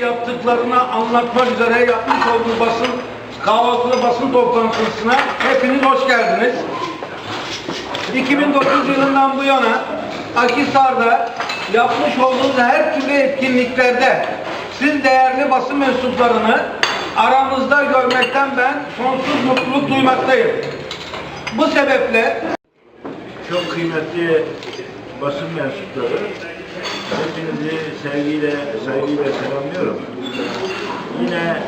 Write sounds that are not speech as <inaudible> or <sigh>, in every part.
yaptıklarını anlatmak üzere yapmış olduğu basın kahvaltılı basın toplantısına hepiniz hoş geldiniz. 2009 yılından bu yana Akhisar'da yapmış olduğunuz her türlü etkinliklerde siz değerli basın mensuplarını aramızda görmekten ben sonsuz mutluluk duymaktayım. Bu sebeple Çok kıymetli basın mensupları, hepinizi sevgiyle, saygıyla selamlıyorum. Yine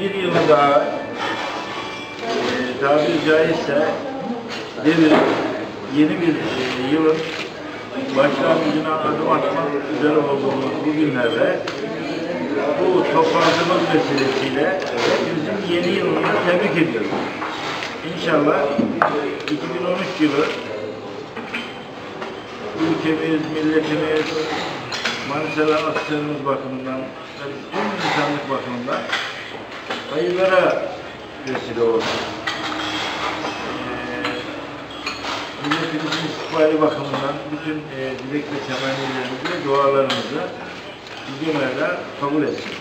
bir yılı daha e, tabiri caizse devirip yeni bir e, yılın başlangıcına adım atmak üzere olduğumuz bu günlerde bu toplantımız vesilesiyle hepimizin yeni yılını tebrik ediyorum. İnşallah 2013 yılı ülkemiz, milletimiz, Manisa'da askerimiz bakımından ve tüm insanlık bakımından hayırlara vesile olsun. Ee, milletimizin istikbali bakımından bütün e, dilek ve temennilerimizi dualarımızı bugünlerde kabul etsin.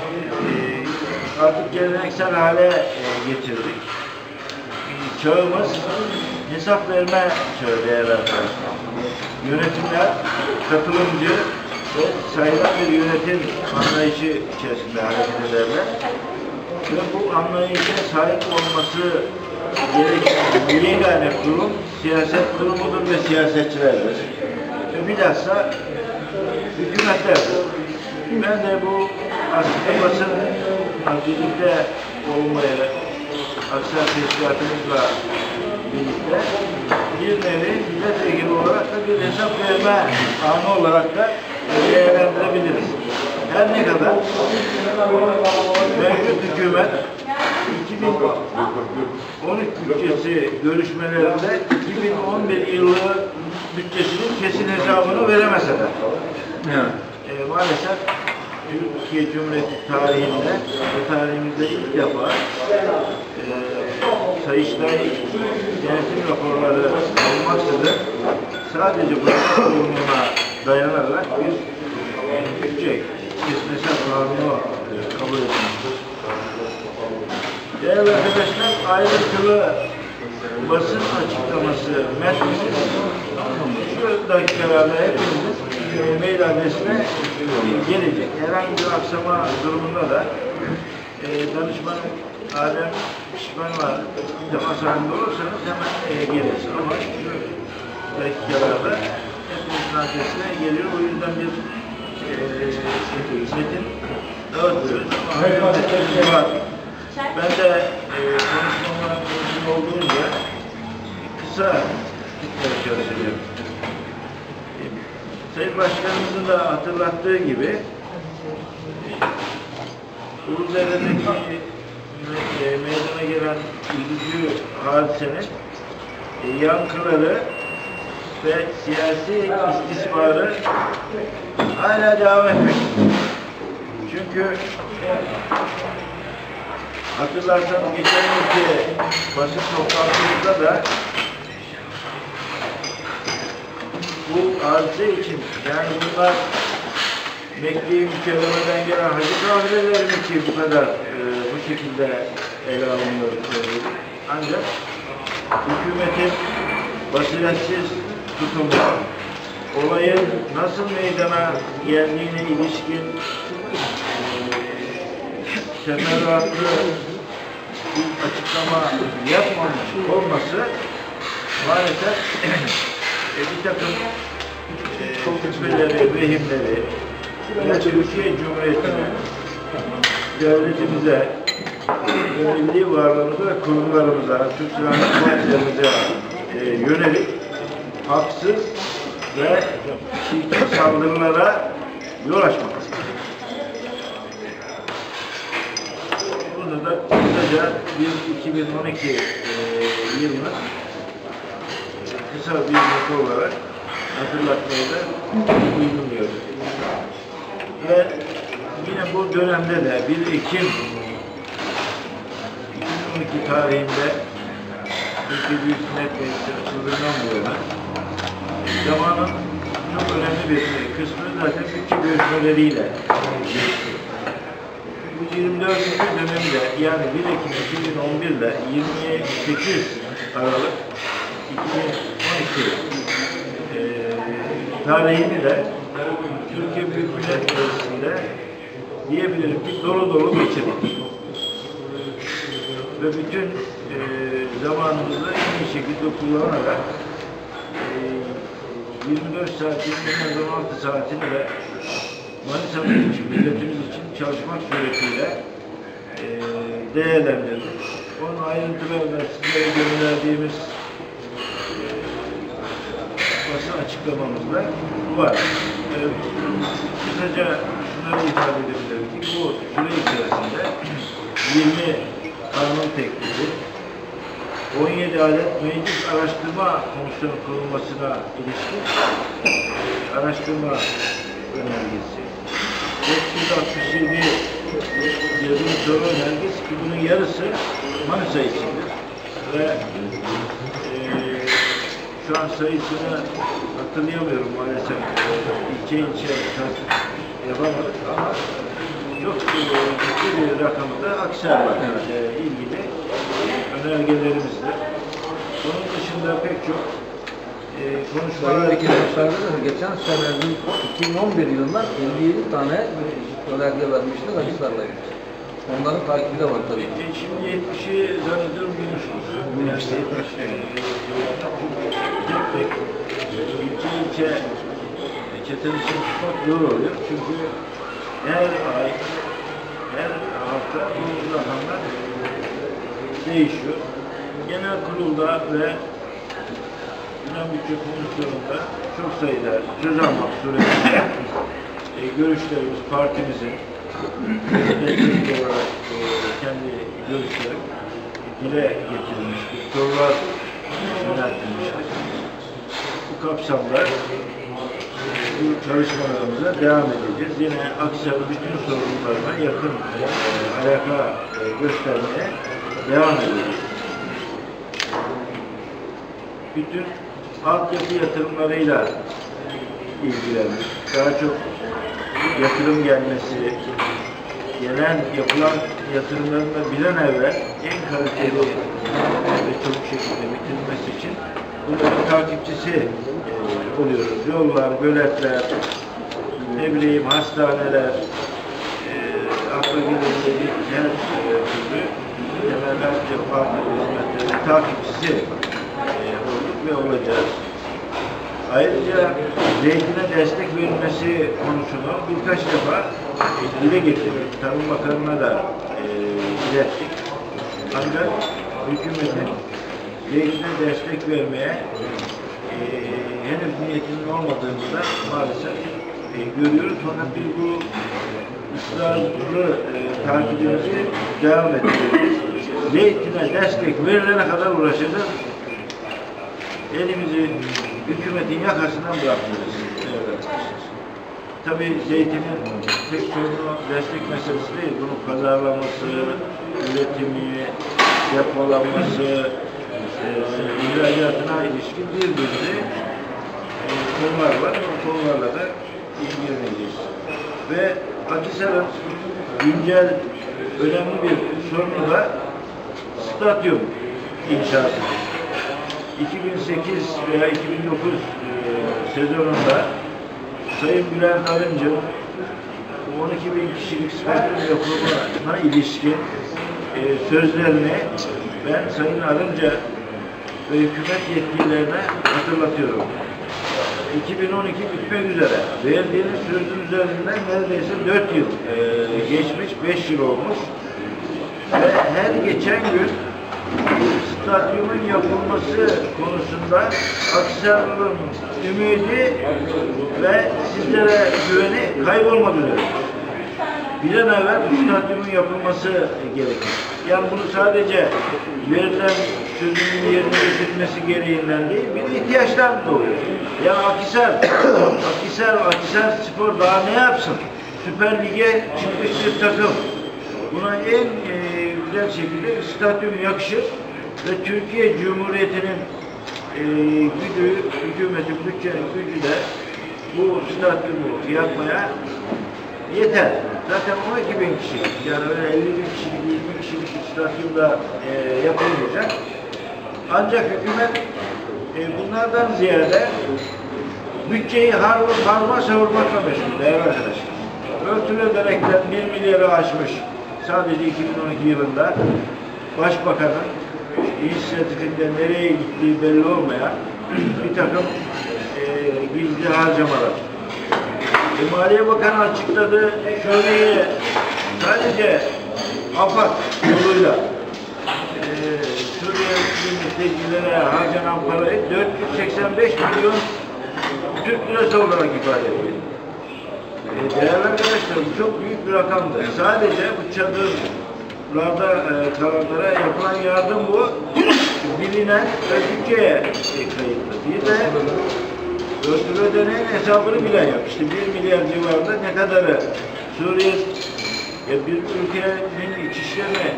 Ee, artık geleneksel hale e, getirdik. Ee, Çağımız hesap verme değerli arkadaşlar. Yönetimler katılımcı ve sayılan bir yönetim anlayışı içerisinde hareket ederler. Ve bu anlayışa sahip olması gereken yegane kurum siyaset kurumudur ve siyasetçilerdir. Ve bilhassa hükümetlerdir. Ben de bu aslında basın birlikte olmaya Aksar Teşkilatımızla birlikte bir nevi milletvekili olarak da bir hesap verme anı olarak da değerlendirebiliriz. Her ne kadar mevcut hükümet 2013 bütçesi görüşmelerinde 2011 yılı bütçesinin kesin hesabını veremese de e, maalesef Türkiye Cumhuriyeti tarihinde tarihimizde ilk defa Sayıştay denetim raporları olmaksızın sadece bu kurumuna dayanarak bir bütçe kesmesel kanunu e, kabul edilmiştir. Değerli arkadaşlar, ayrıntılı basın açıklaması metnimiz şu dakikalarda hepimizin e, mail adresine gelecek. Herhangi bir aksama durumunda da e, Adem Şişman'la temas halinde olursanız hemen e, geliriz. Ama şu dakikalarda hepimizin adresine geliyor. O yüzden bir e, metin dağıtıyoruz. Ama var. Ben de e, konuşmama mümkün olduğunca kısa tutmaya çalışacağım. E, Sayın Başkanımızın da hatırlattığı gibi Uludere'deki e, meydana gelen üzücü hadisenin e, yankıları ve siyasi istismarı hala devam etmektedir. Çünkü Hatırlarsanız geçen yılki basın toplantımızda da bu arıza için yani bunlar Mekke'yi mükerremeden gelen hacı kahveleri mi ki bu kadar e, bu şekilde ele alınıyor. Ancak hükümetin basiretsiz tutumu, olayın nasıl meydana geldiğine ilişkin teferruatlı bir açıklama yapmamış olması maalesef <clears throat> e, bir takım e, şüpheleri, vehimleri ve Türkiye Cumhuriyeti'ne, devletimize, milli varlığımıza ve kurumlarımıza, Türk Silahlı Kuvvetlerimize e, yönelik haksız ve çirkin saldırılara yol açmaktadır. Bunu da kısaca bir 2012 e, yılının kısa bir not olarak hatırlatmayı da uygun gördüm. Ve yine bu dönemde de 1 Ekim 2012 tarihinde Türkiye Büyük Millet Meclisi açıldığından bu yana zamanın çok önemli bir kısmı zaten bütçe görüşmeleriyle Bu 24. dönemde yani 1 Ekim 2011 ile 28 Aralık 2012 eee tarihini de Türkiye diyebilirim ki dolu dolu geçirdik. Ve bütün eee zamanımızı en iyi şekilde kullanarak eee 24 saatin en az 16 saatini de Manisa'mız için, milletimiz için çalışmak suretiyle eee değerlendirdik. Onun ayrıntılarını sizlere gönderdiğimiz eee basın açıklamamızda var. Ee, kısaca şunları ifade edebilirim. Ki bu süre içerisinde 20 kanun teklifi, 17 adet meclis araştırma komisyonu kurulmasına ilişkin araştırma önergesi, 467 yazılı soru önergesi ki bunun yarısı Manisa içindir. Ve eee şu an sayısını hatırlayamıyorum maalesef. İlçe ilçe yapamadık ama çok e, ciddi bir rakamda Akser'le e, ilgili önergelerimizdir. Bunun dışında pek çok e, konuşmalar geçen sene 2011 yılından 57 tane önerge vermiştik Akhisar'la ilgili. Onların takibi de var tabii. E, Şimdi 70'i zannediyorum bulmuşuz. Yani 70 e, ilçe çetelişini tutmak zor oluyor. Çünkü her ay, her hafta bu rakamlar değişiyor. Genel kurulda ve Yunan Bütçe Komisyonu'nda çok sayıda söz almak suretiyle e, görüşlerimiz partimizin destekli olarak e, kendi görüşleri dile getirilmiştir. Sorular yöneltilmiştir. Bu kapsamda bu çalışmalarımıza devam edeceğiz. Yine Aksaray'ın bütün sorunlarına yakın e, alaka e, göstermeye devam edeceğiz. Bütün altyapı yatırımlarıyla ilgilendik. Daha çok yatırım gelmesi, gelen yapılan yatırımların da bir an evvel en kaliteli ve çabuk şekilde bitirilmesi için bunların takipçisi oluyoruz. Yollar, göletler, ne bileyim hastaneler, e, akla gelebilecek her türlü temel altyapı hizmetlerinin takipçisi e, olduk ve olacağız. Ayrıca zeytine destek verilmesi konusunu birkaç defa e, dile getirdik. Tarım Bakanı'na da e, ilettik. Ancak hükümetin zeytine destek vermeye e, henüz niyetinin olmadığını da maalesef e, görüyoruz. Fakat biz bu ısrarlı e, takibimizi devam ettiriyoruz. Zeytine destek verilene kadar uğraşacağız elimizi hükümetin yakasından bırakmıyoruz. Evet. Tabii zeytinin tek sorunu destek meselesi değil. Bunun pazarlaması, üretimi, depolanması, e, ihracatına ilişkin bir dizi e, konular var. O konularla da ilgileneceğiz. Ve Akisar'ın güncel önemli bir sorunu da stadyum inşası. 2008 veya 2009 e, sezonunda Sayın Bülent Arınç'ın 12 bin kişilik stadyum yapımına ilişkin e, sözlerini ben Sayın Arınç'a ve hükümet yetkililerine hatırlatıyorum. 2012 bitmek üzere. Verdiğiniz sözün üzerinden neredeyse 4 yıl e, geçmiş, 5 yıl olmuş. Ve her geçen gün stadyumun yapılması konusunda Aksaray'ın ümidi ve sizlere güveni kaybolmak üzere. Bir an evvel stadyumun yapılması gerekir. Yani bunu sadece verilen sözünün yerine getirmesi gereğinden değil, bir ihtiyaçtan doğuyor. Ya Akisar, <coughs> Akisar, Akisar Spor daha ne yapsın? Süper Lig'e çıkmış bir takım. Buna en e, güzel şekilde stadyum yakışır ve Türkiye Cumhuriyeti'nin e, gücü, hükümetin bütçenin gücü de bu stadyumu yapmaya yeter. Zaten 12 bin kişi, yani öyle 50 bin kişilik, 100 bin kişilik stadyumda e, yapılmayacak. Ancak hükümet e, bunlardan ziyade bütçeyi harma, harma savurmakla meşgul değerli arkadaşlar. Örtülü ödenekler 1 milyarı aşmış sadece 2012 yılında Başbakanın inisiyatifinde nereye gittiği belli olmayan bir takım e, gizli harcamalar. E, Maliye Bakanı açıkladı, şöyle sadece AFAD yoluyla Suriye mültecilere harcanan parayı 485 milyon Türk lirası olarak ifade ediyor. E, Değerli arkadaşlar bu çok büyük bir rakamdır. Sadece bu çadırlarda e, kalanlara yapılan yardım bu. Bilinen bütçeye e, kayıtlı. Bir de örtülü ödeneğin hesabını bilen yok. İşte 1 milyar civarında ne kadarı Suriye e, bir ülkenin iç işlerini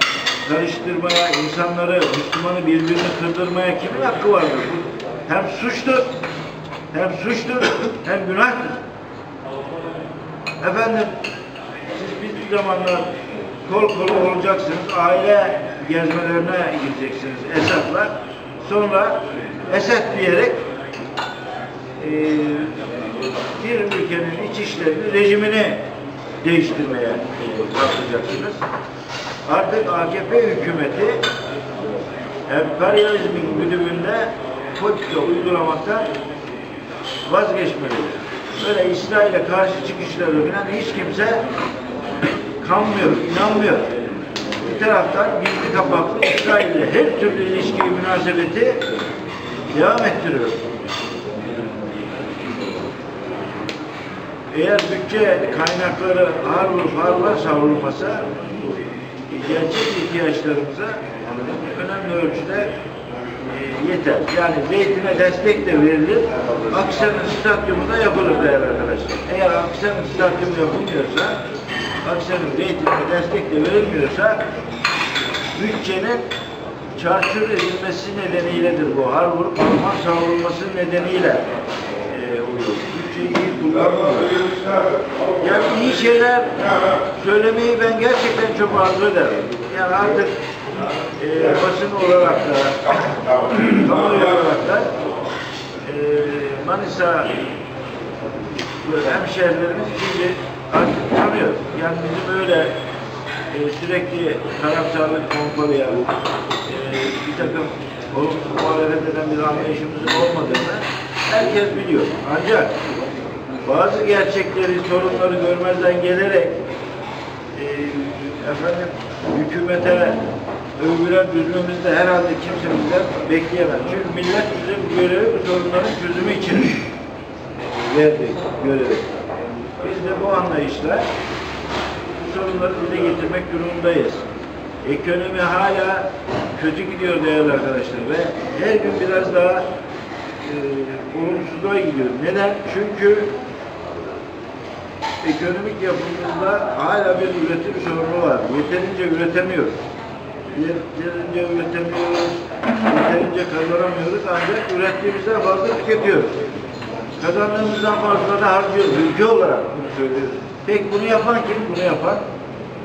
karıştırmaya, insanları, Müslümanı birbirini kırdırmaya kimin hakkı vardır? Hem suçtur, hem suçtur, hem günahtır. Efendim, siz bir zamanlar kol kola olacaksınız, aile gezmelerine gideceksiniz Esad'la. Sonra Esed diyerek e, bir ülkenin iç işlerini, rejimini değiştirmeye kalkacaksınız. Artık AKP hükümeti emperyalizmin güdümünde politika uygulamaktan vazgeçmelidir. Böyle İsrail'e karşı çıkışları falan hiç kimse kanmıyor, inanmıyor. Bir taraftan gizli kapaklı İsrail'le her türlü ilişki münasebeti devam ettiriyor. Eğer bütçe kaynakları ağır savrulmasa gerçek ihtiyaçlarımıza önemli ölçüde e, yeter. Yani zeytine destek de verilir. Aksen'in stadyumu da yapılır değerli arkadaşlar. Eğer Aksen'in stadyumu yapılmıyorsa, Aksen'in zeytine destek de verilmiyorsa bütçenin çarçur edilmesi nedeniyledir bu. Harman savrulması nedeniyle e, oluyor. Bütçeyi iyi kullanmıyor. Yani iyi şeyler söylemeyi ben gerçekten çok arzu ederim. Yani artık e, basın olarak da, kamuoyu olarak da e, Manisa hemşehrilerimiz şimdi artık tanıyor. Yani bizim öyle e, sürekli taraftarlık pompalayan, e, bir takım olumsuz muhalefet eden bir anlayışımızın olmadığını herkes biliyor. Ancak bazı gerçekleri, sorunları görmezden gelerek e, efendim hükümete övgüler düzmemizi de herhalde kimse bizden bekleyemez. Çünkü millet bize bu görevi bu sorunların çözümü için verdi görevi. Biz de bu anlayışla bu sorunları dile getirmek durumundayız. Ekonomi hala kötü gidiyor değerli arkadaşlar ve her gün biraz daha e, olumsuzluğa gidiyor. Neden? Çünkü ekonomik yapımızda hala bir üretim sorunu var. Yeterince üretemiyoruz. Yeterince üretemiyoruz, yeterince kazanamıyoruz ancak ürettiğimizden fazla tüketiyoruz. Kazandığımızdan fazla da harcıyoruz. Ülke olarak bunu söylüyoruz. Peki bunu yapan kim? Bunu yapan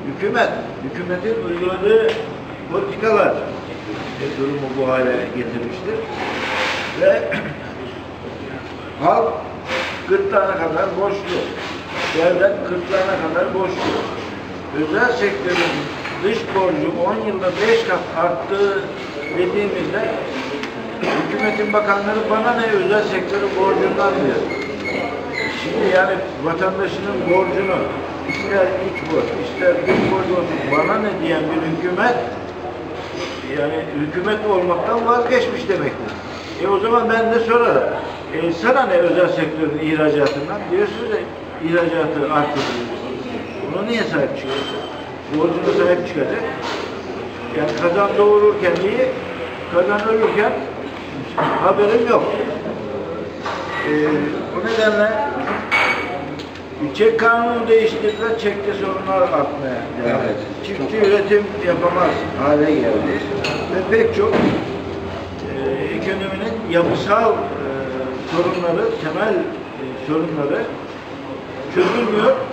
hükümet. Hükümetin uyguladığı politikalar e, durumu bu hale getirmiştir. Ve <clears throat> halk gırtlağına kadar borçlu. Devlet gırtlağına kadar borçlu. Özel sektörün dış borcu 10 yılda 5 kat arttı dediğimizde hükümetin bakanları bana ne özel sektörün borcundan diyor. Şimdi yani vatandaşının borcunu ister iç borç, ister dış borç olsun bana ne diyen bir hükümet yani hükümet olmaktan vazgeçmiş demektir. E o zaman ben de sorarım. E sana ne özel sektörün ihracatından? Diyorsunuz ya ihracatı arttırıyorsunuz. Buna niye sahip çıkıyorsun? Borcuna sahip çıkacak. Yani kazan doğururken iyi, kazan ölürken haberim yok. E, o nedenle çek kanunu değiştirdiler, çekte sorunlar artmaya devam Evet, etti. çok Çiftçi üretim yapamaz hale geldi ve pek çok e, ekonominin yapısal e, sorunları, temel e, sorunları çözülmüyor